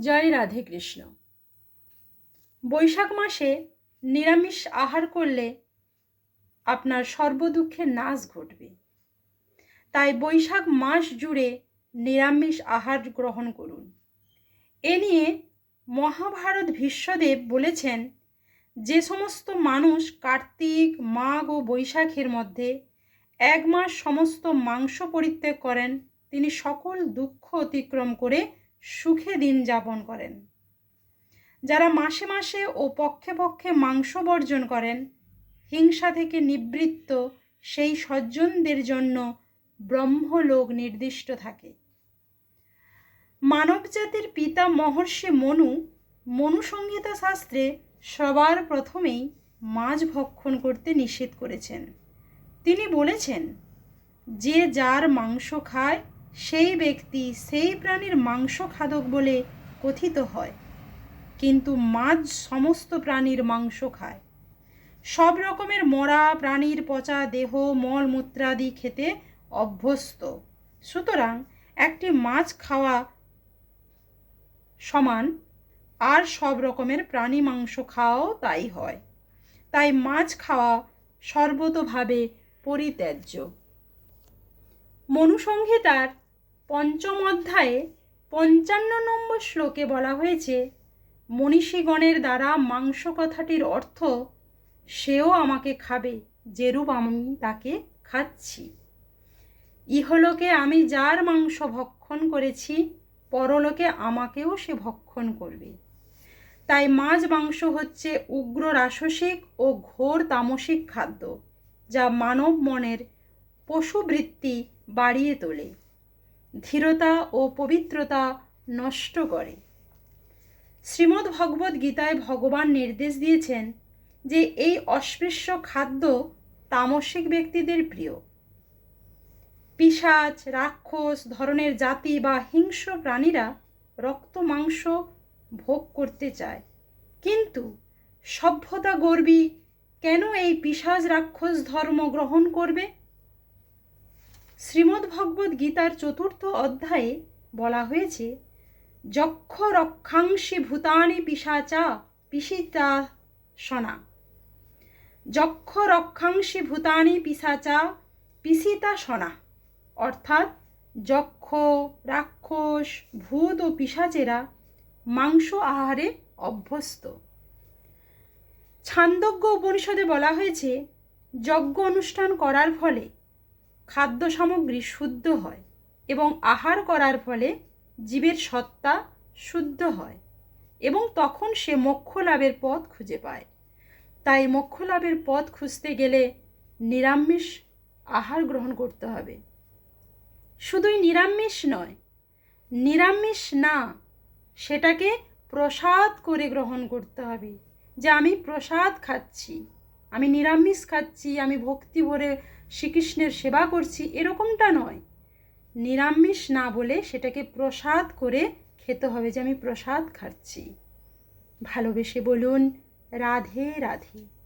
জয় রাধে কৃষ্ণ। বৈশাখ মাসে নিরামিষ আহার করলে আপনার সর্বদুঃখের নাশ ঘটবে। তাই বৈশাখ মাস জুড়ে নিরামিষ আহার গ্রহণ করুন। এ নিয়ে মহাভারত ভীষ্মদেব বলেছেন, যে সমস্ত মানুষ কার্তিক, মাঘ ও বৈশাখের মধ্যে এক মাস সমস্ত মাংস পরিত্যাগ করেন, তিনি সকল দুঃখ অতিক্রম করে সুখে দিন যাপন করেন। যারা মাসে মাসে ও পক্ষে পক্ষে মাংস বর্জন করেন, হিংসা থেকে নিবৃত্ত সেই সজ্জনদের জন্য ব্রহ্মলোক নির্দিষ্ট থাকে। মানবজাতির পিতা মহর্ষি মনু, মনুসংহিতা শাস্ত্রে সবার প্রথমেই মাছ ভক্ষণ করতে নিষেধ করেছেন। তিনি বলেছেন, যে যার মাংস খায় সেই ব্যক্তি সেই প্রাণীর মাংস খাদক বলে কথিত হয়। কিন্তু মাছ সমস্ত প্রাণীর মাংস খায়। সব রকমের মরা, প্রাণীর পচা দেহ, মল মূত্রাদি খেতে অভ্যস্ত। সুতরাং একটি মাছ খাওয়া সমান, আর সব রকমের প্রাণী মাংস খাওয়াও তাই হয়। তাই মাছ খাওয়া সর্বতোভাবে পরিত্যাজ্য। মনুসংহিতার পঞ্চম অধ্যায়ে পঞ্চান্ন নম্বর শ্লোকে বলা হয়েছে, মনীষীগণের দ্বারা মাংস কথাটির অর্থ, সেও আমাকে খাবে, যেরূপ আমি তাকে খাচ্ছি। ইহলোকে আমি যার মাংস ভক্ষণ করেছি, পরলোকে আমাকেও সে ভক্ষণ করবে। তাই মাছ মাংস হচ্ছে উগ্র রাসসিক ও ঘোর তামসিক খাদ্য, যা মানব মনের পশুবৃত্তি বাড়িয়ে তোলে। ধীরতা ও পবিত্রতা নষ্ট করে। শ্রীমদ্ ভগবদ গীতায় ভগবান নির্দেশ দিয়েছেন যে এই অস্পৃশ্য খাদ্য তামসিক ব্যক্তিদের প্রিয়। পিসাচ রাক্ষস ধরনের জাতি বা হিংস্র প্রাণীরা রক্ত, মাংস ভোগ করতে চায়। কিন্তু সভ্যতা গর্বী কেন এই পিসাজ রাক্ষস ধর্ম গ্রহণ করবে? শ্রীমদ্ ভগবদ গীতার চতুর্থ অধ্যায়ে বলা হয়েছে যক্ষ রক্ষাংশী ভূতানি পিসাচা পিসিতা সনা যক্ষ রক্ষাংশী ভূতানি পিসাচা পিসিতা সনা অর্থাৎ যক্ষ, রাক্ষস, ভূত ও পিসাচেরা মাংস আহারে অভ্যস্ত। ছান্দজ্ঞ উপনিষদে বলা হয়েছে, যজ্ঞ অনুষ্ঠান করার ফলে খাদ্য সামগ্রী শুদ্ধ হয় এবং আহার করার ফলে জীবের সত্তা শুদ্ধ হয় এবং তখন সে মোক্ষ লাভের পথ খুঁজে পায়। তাই মোক্ষ লাভের পথ খুঁজতে গেলে নিরামিষ আহার গ্রহণ করতে হবে। শুধুই নিরামিষ নয়, নিরামিষ না, সেটাকে প্রসাদ করে গ্রহণ করতে হবে। যে আমি প্রসাদ খাচ্ছি। আমি নিরামিষ খাচ্ছি, আমি ভক্তি ভরে শ্রীকৃষ্ণের সেবা করছি, এরকমটা নয়। নিরামিষ না বলে সেটাকে প্রসাদ করে খেতে হবে যে আমি প্রসাদ খাচ্ছি। ভালোবেসে বলুন, রাধে রাধে।